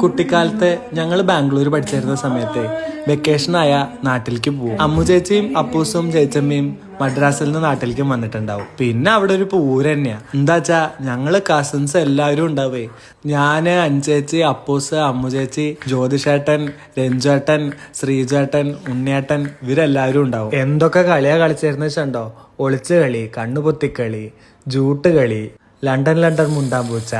കുട്ടിക്കാലത്ത് ഞങ്ങൾ ബാംഗ്ലൂർ പഠിച്ചിരുന്ന സമയത്ത് വെക്കേഷൻ ആയ നാട്ടിലേക്ക് പോകും അമ്മു ചേച്ചിയും അപ്പൂസും ചേച്ചമ്മയും മദ്രാസിൽ നിന്ന് നാട്ടിലേക്കും വന്നിട്ടുണ്ടാവും. പിന്നെ അവിടെ ഒരു പൂര തന്നെയാ. എന്താ വെച്ചാ ഞങ്ങൾ കസിൻസ് എല്ലാവരും ഉണ്ടാവേ. ഞാൻ അഞ്ചേച്ചി അപ്പൂസ് അമ്മു ചേച്ചി ജ്യോതിഷേട്ടൻ രഞ്ജേട്ടൻ ശ്രീജേട്ടൻ ഉണ്ണിയേട്ടൻ ഇവരെല്ലാവരും ഉണ്ടാവും. എന്തൊക്കെ കളിയാ കളിച്ചിരുന്ന വെച്ചുണ്ടോ ഒളിച്ചു കളി കണ്ണുപൊത്തിക്കളി ജൂട്ട് കളി ലണ്ടൻ ലണ്ടൻ മുണ്ടാൻ പൂച്ച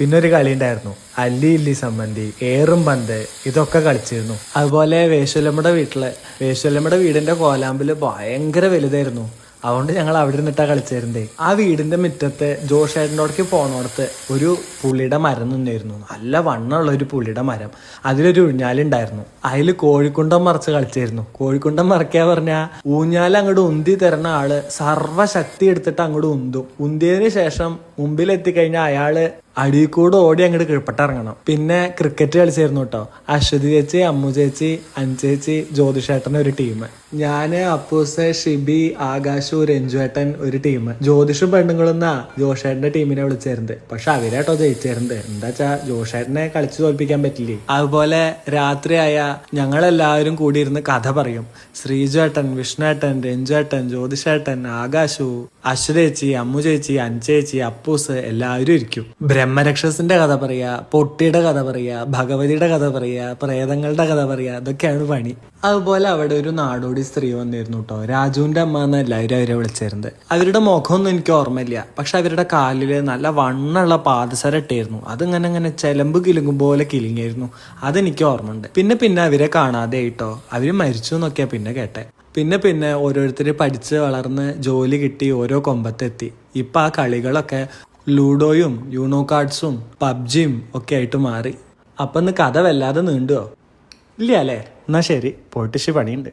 പിന്നെ ഒരു കളി ഉണ്ടായിരുന്നു അല്ലി ഇല്ലി സംബന്ധി ഏറും പന്ത് ഇതൊക്കെ കളിച്ചിരുന്നു. അതുപോലെ വേശ്വലമ്മയുടെ വീട്ടിലെ വേശ്വലമ്മയുടെ വീടിന്റെ കോലാമ്പിൽ ഭയങ്കര വലുതായിരുന്നു. അതുകൊണ്ട് ഞങ്ങൾ അവിടെ നിന്നിട്ടാണ് കളിച്ചിരുന്നേ. ആ വീടിന്റെ മുറ്റത്ത് ജോഷേട്ടനോടേക്ക് പോണോടത്ത് ഒരു പുളിയുടെ മരം നിന്നായിരുന്നു നല്ല വണ്ണമുള്ള ഒരു പുളിയുടെ മരം. അതിലൊരു ഊഞ്ഞാലുണ്ടായിരുന്നു അതിൽ കോഴിക്കുണ്ടം മറച്ച് കളിച്ചിരുന്നു. കോഴിക്കുണ്ടം മറക്കാ പറഞ്ഞാ ഊഞ്ഞാൽ അങ്ങോട്ട് ഉന്തി തരുന്ന ആൾ സർവശക്തി എടുത്തിട്ട് അങ്ങോട്ട് ഉന്തും. ഉന്തിയതിന് ശേഷം മുമ്പിലെത്തിക്കഴിഞ്ഞാൽ അയാൾ അടിയിൽ കൂടെ ഓടി അങ്ങോട്ട് കിഴപ്പെട്ടിറങ്ങണം. പിന്നെ ക്രിക്കറ്റ് കളിച്ചായിരുന്നു കേട്ടോ അശ്വതി ചേച്ചി അമ്മു ചേച്ചി അഞ്ചേച്ചി ജ്യോതിഷേട്ടൻ ഒരു ടീം ഞാൻ അപ്പൂസ് ഷിബി ആകാശു രഞ്ജുവേട്ടൻ ഒരു ടീം ജ്യോതിഷും പെണ്ണുങ്ങളെന്നാ ജോഷേട്ടന്റെ ടീമിനെ വിളിച്ചിരുന്നത് പക്ഷെ അവരാട്ടോ ജയിച്ചിരുന്നത് എന്താ വെച്ചാ ജോഷേട്ടനെ കളിച്ചു തോൽപ്പിക്കാൻ പറ്റില്ലേ? അതുപോലെ രാത്രിയായ ഞങ്ങളെല്ലാവരും കൂടി കൂടിയിരുന്ന് കഥ പറയും. ശ്രീജുവേട്ടൻ വിഷ്ണുവേട്ടൻ രഞ്ജുവേട്ടൻ ജ്യോതിഷേട്ടൻ ആകാശു അശ്വതേച്ചി അമ്മു ചേച്ചി അപ്പൂസ് എല്ലാവരും ഇരിക്കും. ബ്രഹ്മരക്ഷസിന്റെ കഥ പറയാ പൊട്ടിയുടെ കഥ പറയാ ഭഗവതിയുടെ കഥ പറയാ പ്രേതങ്ങളുടെ കഥ പറയാ അതൊക്കെയാണ് പണി. അതുപോലെ അവിടെ ഒരു നാടോടി സ്ത്രീ വന്നിരുന്നു കേട്ടോ രാജുവിന്റെ അമ്മ എന്ന് എല്ലാവരും അവരെ വിളിച്ചിരുന്നത്. അവരുടെ മുഖമൊന്നും എനിക്ക് ഓർമ്മയില്ല. പക്ഷെ അവരുടെ കാലിൽ നല്ല വണ്ണുള്ള പാദസര ഇട്ടായിരുന്നു അതിങ്ങനെ അങ്ങനെ ചെലമ്പ് കിലുങ്ങും പോലെ കിലുങ്ങിയായിരുന്നു അതെനിക്ക് ഓർമ്മയുണ്ട്. പിന്നെ പിന്നെ അവരെ കാണാതെ ആയിട്ടോ അവർ മരിച്ചു എന്നൊക്കെയാ പിന്നെ കേട്ടെ. പിന്നെ പിന്നെ ഓരോരുത്തരെ പഠിച്ച് വളർന്ന് ജോലി കിട്ടി ഓരോ കൊമ്പത്തെത്തി. ഇപ്പം ആ കളികളൊക്കെ ലൂഡോയും യൂണോ കാർഡ്സും പബ്ജിയും ഒക്കെ ആയിട്ട് മാറി. അപ്പം ഇന്ന് കഥ വല്ലാതെ നീണ്ടുവോ? ഇല്ല അല്ലേ എന്നാ ശരി. പോയിട്ട് ശി പണിയുണ്ട്.